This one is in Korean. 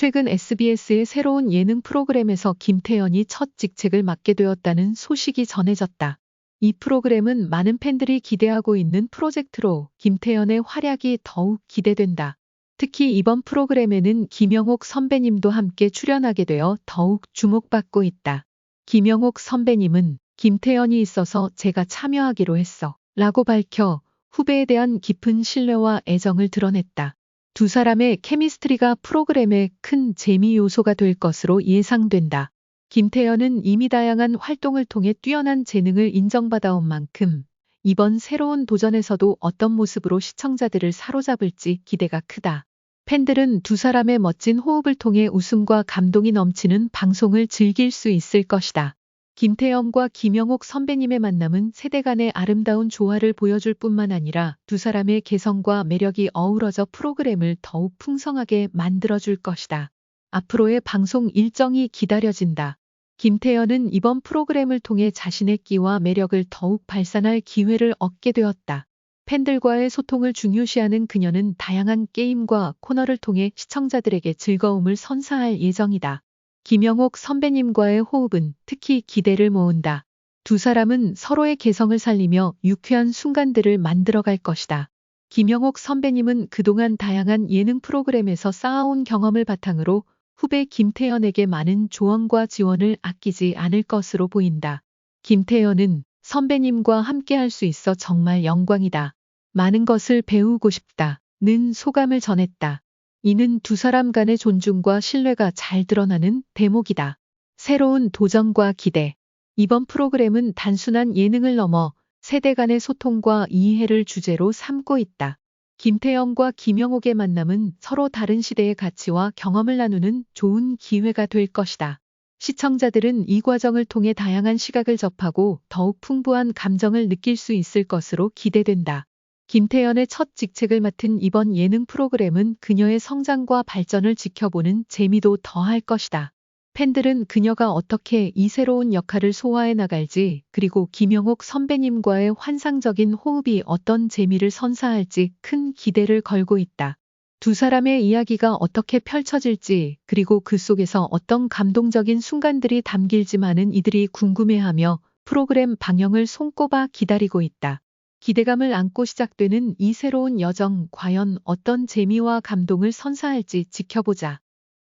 최근 SBS의 새로운 예능 프로그램에서 김태연이 첫 직책을 맡게 되었다는 소식이 전해졌다. 이 프로그램은 많은 팬들이 기대하고 있는 프로젝트로 김태연의 활약이 더욱 기대된다. 특히 이번 프로그램에는 김영옥 선배님도 함께 출연하게 되어 더욱 주목받고 있다. 김영옥 선배님은 김태연이 있어서 제가 참여하기로 했어. 라고 밝혀 후배에 대한 깊은 신뢰와 애정을 드러냈다. 두 사람의 케미스트리가 프로그램의 큰 재미 요소가 될 것으로 예상된다. 김태연은 이미 다양한 활동을 통해 뛰어난 재능을 인정받아온 만큼 이번 새로운 도전에서도 어떤 모습으로 시청자들을 사로잡을지 기대가 크다. 팬들은 두 사람의 멋진 호흡을 통해 웃음과 감동이 넘치는 방송을 즐길 수 있을 것이다. 김태연과 김영옥 선배님의 만남은 세대 간의 아름다운 조화를 보여줄 뿐만 아니라 두 사람의 개성과 매력이 어우러져 프로그램을 더욱 풍성하게 만들어줄 것이다. 앞으로의 방송 일정이 기다려진다. 김태연은 이번 프로그램을 통해 자신의 끼와 매력을 더욱 발산할 기회를 얻게 되었다. 팬들과의 소통을 중요시하는 그녀는 다양한 게임과 코너를 통해 시청자들에게 즐거움을 선사할 예정이다. 김영옥 선배님과의 호흡은 특히 기대를 모은다. 두 사람은 서로의 개성을 살리며 유쾌한 순간들을 만들어갈 것이다. 김영옥 선배님은 그동안 다양한 예능 프로그램에서 쌓아온 경험을 바탕으로 후배 김태연에게 많은 조언과 지원을 아끼지 않을 것으로 보인다. 김태연은 선배님과 함께 할 수 있어 정말 영광이다. 많은 것을 배우고 싶다. 는 소감을 전했다. 이는 두 사람 간의 존중과 신뢰가 잘 드러나는 대목이다. 새로운 도전과 기대. 이번 프로그램은 단순한 예능을 넘어 세대 간의 소통과 이해를 주제로 삼고 있다. 김태영과 김영옥의 만남은 서로 다른 시대의 가치와 경험을 나누는 좋은 기회가 될 것이다. 시청자들은 이 과정을 통해 다양한 시각을 접하고 더욱 풍부한 감정을 느낄 수 있을 것으로 기대된다. 김태연의 첫 직책을 맡은 이번 예능 프로그램은 그녀의 성장과 발전을 지켜보는 재미도 더할 것이다. 팬들은 그녀가 어떻게 이 새로운 역할을 소화해 나갈지 그리고 김영옥 선배님과의 환상적인 호흡이 어떤 재미를 선사할지 큰 기대를 걸고 있다. 두 사람의 이야기가 어떻게 펼쳐질지 그리고 그 속에서 어떤 감동적인 순간들이 담길지 많은 이들이 궁금해하며 프로그램 방영을 손꼽아 기다리고 있다. 기대감을 안고 시작되는 이 새로운 여정 과연 어떤 재미와 감동을 선사할지 지켜보자.